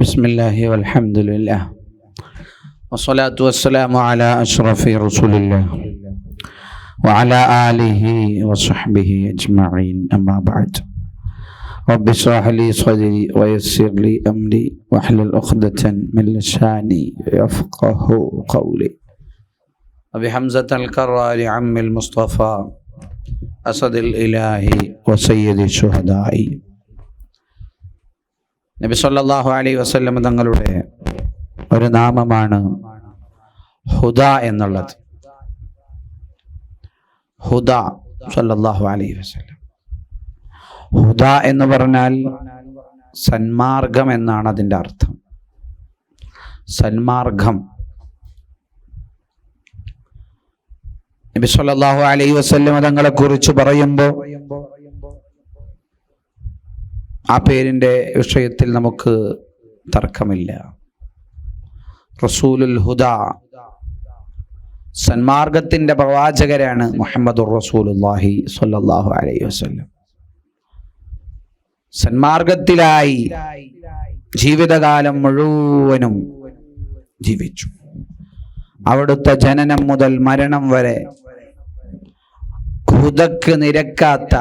بسم الله والحمد لله والصلاة والسلام على أشرف رسول الله وعلى آله وصحبه أجمعين. أما بعد رب اشرح لي صدري ويسر لي أمري واحلل عقدة من لساني يفقه قولي. وبحمزة الكرار عم المصطفى أسد الإله وسيد الشهداء. നബി സല്ലല്ലാഹു വസ്ല്ലം തങ്ങളുടെ ഒരു നാമമാണ് ഹുദ എന്നുള്ളത്. ഹുദ സല്ലല്ലാഹു അലൈഹി വസല്ലം. ഹുദ എന്ന് പറഞ്ഞാൽ സന്മാർഗം എന്നാണ് അതിന്റെ അർത്ഥം. സന്മാർഗം. നബി സല്ലല്ലാഹു അലൈഹി വസ്ല്ലം തങ്ങളെ കുറിച്ച് പറയുമ്പോൾ ആ പേരിന്റെ വിഷയത്തിൽ നമുക്ക് തർക്കമില്ല. റസൂലുൽ ഹുദ സന്മാർഗത്തിന്റെ പ്രവാചകരാണ് മുഹമ്മദ് റസൂലുല്ലാഹി സല്ലാഹു അലൈഹി വസ്ലം സന്മാർഗത്തിലായി ജീവിതകാലം മുഴുവനും ജീവിച്ചു. അവിടുത്തെ ജനനം മുതൽ മരണം വരെ ഹുദക്ക് നിരക്കാത്ത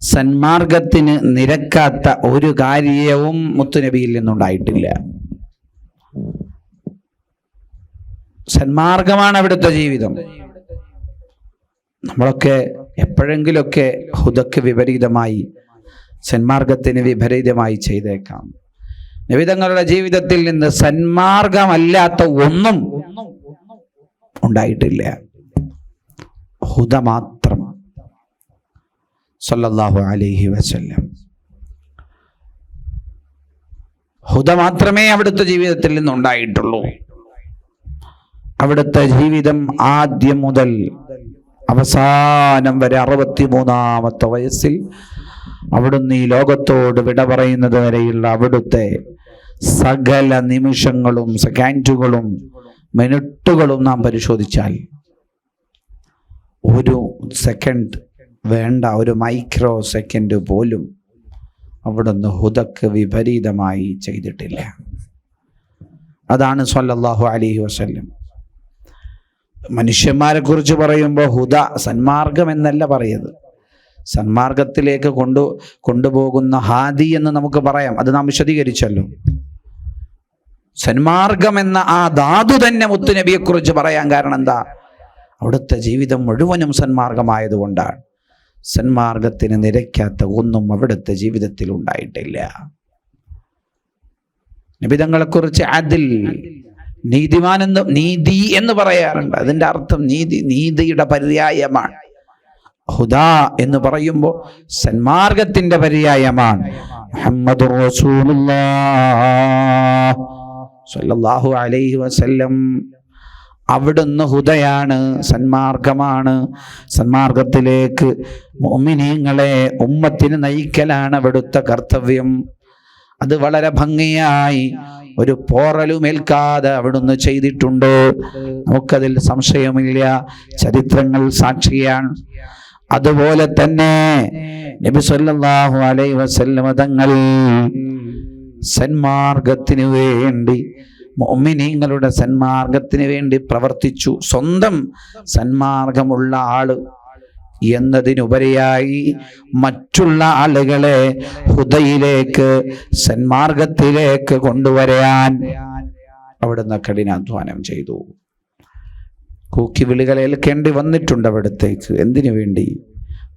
സന്മാർഗത്തിന് നിരക്കാത്ത ഒരു കാര്യവും മുത്തുനബിയിൽ നിന്നുണ്ടായിട്ടില്ല. സന്മാർഗമാണ് അവിടുത്തെ ജീവിതം. നമ്മളൊക്കെ എപ്പോഴെങ്കിലൊക്കെ ഹുദക്ക് വിപരീതമായി സന്മാർഗത്തിന് വിപരീതമായി ചെയ്തേക്കാം. നിവിധങ്ങളുടെ ജീവിതത്തിൽ നിന്ന് സന്മാർഗമല്ലാത്ത ഒന്നും ഉണ്ടായിട്ടില്ല. ഹുദ മാത്രം സല്ലല്ലാഹു അലൈഹി വസല്ലം. ഹുദ മാത്രമേ അവിടുത്തെ ജീവിതത്തിൽ നിന്നുണ്ടായിട്ടുള്ളൂ. അവിടുത്തെ ജീവിതം ആദ്യം മുതൽ അവസാനം വരെ അറുപത്തി മൂന്നാമത്തെ വയസ്സിൽ അവിടുന്ന് ഈ ലോകത്തോട് വിട പറയുന്നത് വരെയുള്ള അവിടുത്തെ സകല നിമിഷങ്ങളും സെക്കൻഡുകളും മിനിറ്റുകളും നാം പരിശോധിച്ചാൽ ഒരു സെക്കൻഡ് വേണ്ട ഒരു മൈക്രോ സെക്കൻഡ് പോലും അവിടുന്ന് ഹുദക്ക് വിപരീതമായി ചെയ്തിട്ടില്ല. അതാണ് സല്ലല്ലാഹു അലൈഹി വസല്ലം. മനുഷ്യന്മാരെ കുറിച്ച് പറയുമ്പോൾ ഹുദ സന്മാർഗം എന്നല്ല പറയുന്നത് സന്മാർഗത്തിലേക്ക് കൊണ്ടു കൊണ്ടുപോകുന്ന ഹാദി എന്ന് നമുക്ക് പറയാം. അത് നാം വിശദീകരിച്ചല്ലോ. സന്മാർഗം എന്ന ആ ധാതു തന്നെ മുത്തുനബിയെ കുറിച്ച് പറയാൻ കാരണം എന്താ? അവിടുത്തെ ജീവിതം മുഴുവനും സന്മാർഗമായതുകൊണ്ടാണ്. സന്മാർഗത്തിന് നിരക്കാത്ത ഒന്നും അവിടുത്തെ ജീവിതത്തിൽ ഉണ്ടായിട്ടില്ല. നിബിതങ്ങളെക്കുറിച്ച് അതിൽ നീതിമാൻ എന്ന് നീതി എന്ന് പറയാറുണ്ട്. അതിന്റെ അർത്ഥം നീതി നീതിയുടെ പര്യായമാണ്. ഹുദ എന്ന് പറയുമ്പോൾ സന്മാർഗത്തിന്റെ പര്യായമാണ്. മുഹമ്മദ് റസൂലുള്ളാഹു അലൈഹി വസല്ലം അവിടുന്ന് ഹുദയാണ് സന്മാർഗമാണ്. സന്മാർഗത്തിലേക്ക് മോമിനീങ്ങളെ ഉമ്മത്തിന് നയിക്കലാണ് അവിടുത്തെ കർത്തവ്യം. അത് വളരെ ഭംഗിയായി ഒരു പോറലുമേൽക്കാതെ അവിടുന്ന് ചെയ്തിട്ടുണ്ട്. നമുക്കതിൽ സംശയമില്ല. ചരിത്രങ്ങൾ സാക്ഷിയാണ്. അതുപോലെ തന്നെ നബി സല്ലല്ലാഹു അലൈഹി വസല്ലം തങ്ങൾ സന്മാർഗത്തിന് വേണ്ടി മോമിനിങ്ങളുടെ സന്മാർഗത്തിന് വേണ്ടി പ്രവർത്തിച്ചു. സ്വന്തം സന്മാർഗമുള്ള ആൾ എന്നതിനുപരിയായി മറ്റുള്ള ആളുകളെ ഹുദയിലേക്ക് സന്മാർഗത്തിലേക്ക് കൊണ്ടുവരാൻ അവിടുന്ന് കഠിനാധ്വാനം ചെയ്തു. കൂക്കി വിളികൾ ഏൽക്കേണ്ടി വന്നിട്ടുണ്ട് അവിടത്തേക്ക്. എന്തിനു വേണ്ടി?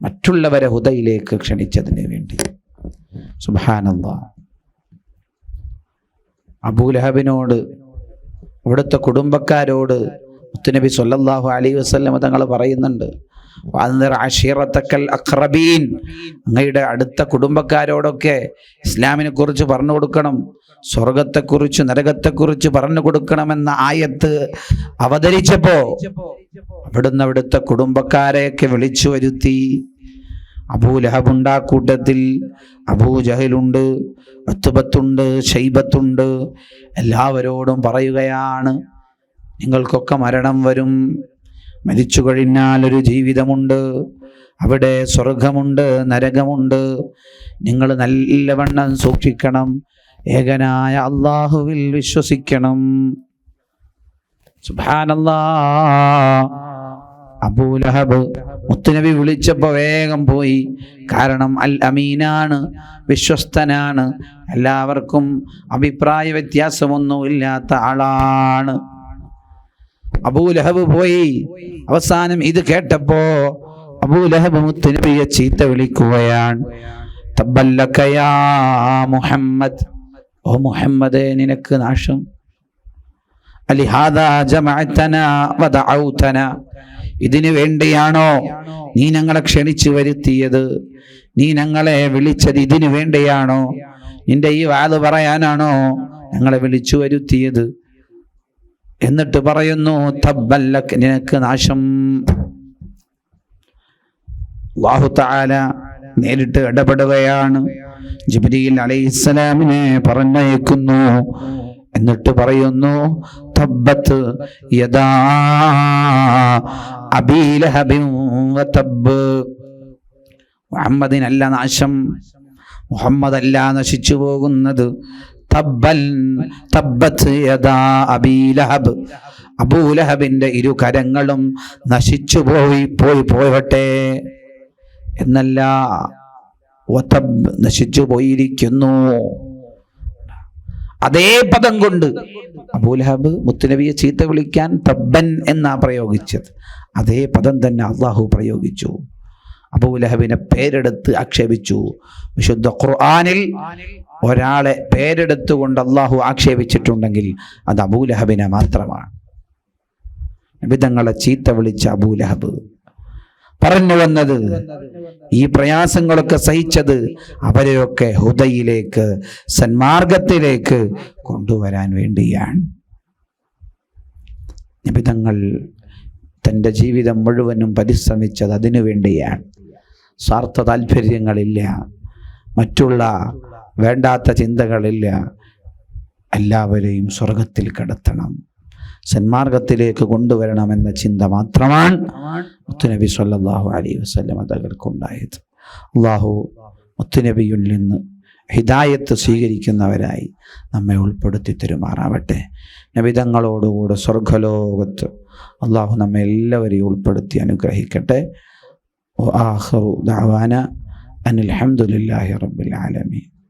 മറ്റുള്ളവരെ ഹുദയിലേക്ക് ക്ഷണിച്ചതിന് വേണ്ടി. സുബാനന്ദ അബൂലഹബിനോട് ഇവിടുത്തെ കുടുംബക്കാരോട് മുത്തുനബി സൊല്ലാഹു അലൈഹി വസല്ലം തങ്ങൾ പറയുന്നുണ്ട് അഖ്റബീൻ. അങ്ങയുടെ അടുത്ത കുടുംബക്കാരോടൊക്കെ ഇസ്ലാമിനെ കുറിച്ച് പറഞ്ഞു കൊടുക്കണം സ്വർഗത്തെക്കുറിച്ച് നരകത്തെക്കുറിച്ച് പറഞ്ഞു കൊടുക്കണമെന്ന ആയത്ത് അവതരിച്ചപ്പോ അവിടുന്ന് അവിടുത്തെ കുടുംബക്കാരെയൊക്കെ വിളിച്ചു വരുത്തി. അബൂലഹബുണ്ട് ആ കൂട്ടത്തിൽ അബൂജഹലുണ്ട് അത്തുബത്തുണ്ട് ഷൈബത്തുണ്ട് എല്ലാവരോടും പറയുകയാണ് നിങ്ങൾക്കൊക്കെ മരണം വരും. മരിച്ചു കഴിഞ്ഞാൽ ഒരു ജീവിതമുണ്ട്. അവിടെ സ്വർഗമുണ്ട് നരകമുണ്ട്. നിങ്ങൾ നല്ലവണ്ണം സൂക്ഷിക്കണം. ഏകനായ അള്ളാഹുവിൽ വിശ്വസിക്കണം. സുഭാനല്ലാ അബൂലഹബ് മുത്തുനബി വിളിച്ചപ്പോൾ വേഗം പോയി. കാരണം അൽ അമീനാണ് വിശ്വസ്തനാണ് എല്ലാവർക്കും അഭിപ്രായ വ്യത്യാസമൊന്നും ഇല്ലാത്ത ആളാണ് അബൂലഹബ് പോയി. അവസാനം ഇത് കേട്ടപ്പോ അബൂലഹബ് മുത്തുനബിയെ ചീത്ത വിളിക്കുകയാണ്. മുഹമ്മദ്. ഓ മുഹമ്മദേ നിനക്ക് നാശം. അലിഹാദാ ജമഅതന വദഅൗതന ഇതിനു വേണ്ടിയാണോ നീ ഞങ്ങളെ ക്ഷണിച്ചു വരുത്തിയത്? നീ ഞങ്ങളെ വിളിച്ചത് ഇതിനു വേണ്ടിയാണോ? നിന്റെ ഈ വാത് പറയാനാണോ ഞങ്ങളെ വിളിച്ചു വരുത്തിയത്? എന്നിട്ട് പറയുന്നു തബ്ബല്ല നിനക്ക് നാശം. വാഹുത്താല നേരിട്ട് ഇടപെടുകയാണ്. ജിബ്രീൽ അലൈഹിസ്സലാമിനെ പറഞ്ഞയക്കുന്നു. എന്നിട്ട് പറയുന്നു തബ്ബത്ത് യദാ അബീലഹബിൻ വതബ്ബ് മുഹമ്മദിനല്ല നാശം. മുഹമ്മദല്ല നശിച്ചു പോകുന്നത്. തബ്ബൽ തബ്ബത്ത് യദാ അബീലഹബ്. അബൂലഹബിന്റെ ഇരു കരങ്ങളും നശിച്ചു പോയി പോയി പോയട്ടെ എന്നല്ല നശിച്ചു പോയിരിക്കുന്നു. അതേ പദം കൊണ്ട് അബൂലഹബ് മുത്തുനബിയെ ചീത്ത വിളിക്കാൻ തബ്ബൻ എന്നാ പ്രയോഗിച്ചത്. അതേ പദം തന്നെ അള്ളാഹു പ്രയോഗിച്ചു. അബൂലഹബിനെ പേരെടുത്ത് ആക്ഷേപിച്ചു. വിശുദ്ധ ഖുർആാനിൽ ഒരാളെ പേരെടുത്തുകൊണ്ട് അള്ളാഹു ആക്ഷേപിച്ചിട്ടുണ്ടെങ്കിൽ അത് അബൂലഹബിനെ മാത്രമാണ്. വിധങ്ങളെ ചീത്ത വിളിച്ച അബൂലഹബ് പറഞ്ഞു വന്നത്. ഈ പ്രയാസങ്ങളൊക്കെ സഹിച്ചത് അവരെയൊക്കെ ഹുദയിലേക്ക് സന്മാർഗത്തിലേക്ക് കൊണ്ടുവരാൻ വേണ്ടിയാണ്. നിബിതങ്ങൾ തന്റെ ജീവിതം മുഴുവനും പരിശ്രമിച്ചത് അതിനു വേണ്ടിയാണ്. സ്വാർത്ഥ താല്പര്യങ്ങളില്ല മറ്റുള്ള വേണ്ടാത്ത ചിന്തകളില്ല. എല്ലാവരെയും സ്വർഗത്തിൽ കിടത്തണം. സന്മാർഗത്തിലേക്ക് കൊണ്ടുവരണമെന്ന ചിന്ത മാത്രമാണ് മുത്തുനബി സല്ലാഹു അലൈഹി വസ്ലം തകർക്കുണ്ടായത്. അള്ളാഹു മുത്തുനബിയിൽ നിന്ന് ഹിദായത്ത് സ്വീകരിക്കുന്നവരായി നമ്മെ ഉൾപ്പെടുത്തി തരുമാറാവട്ടെ. നബിതങ്ങളോടുകൂടെ സ്വർഗലോകത്ത് അള്ളാഹു നമ്മെ എല്ലാവരെയും ഉൾപ്പെടുത്തി അനുഗ്രഹിക്കട്ടെ. ആഹ്റു ദാവാന അനിൽ റബ്ബിൽ ആലമീൻ.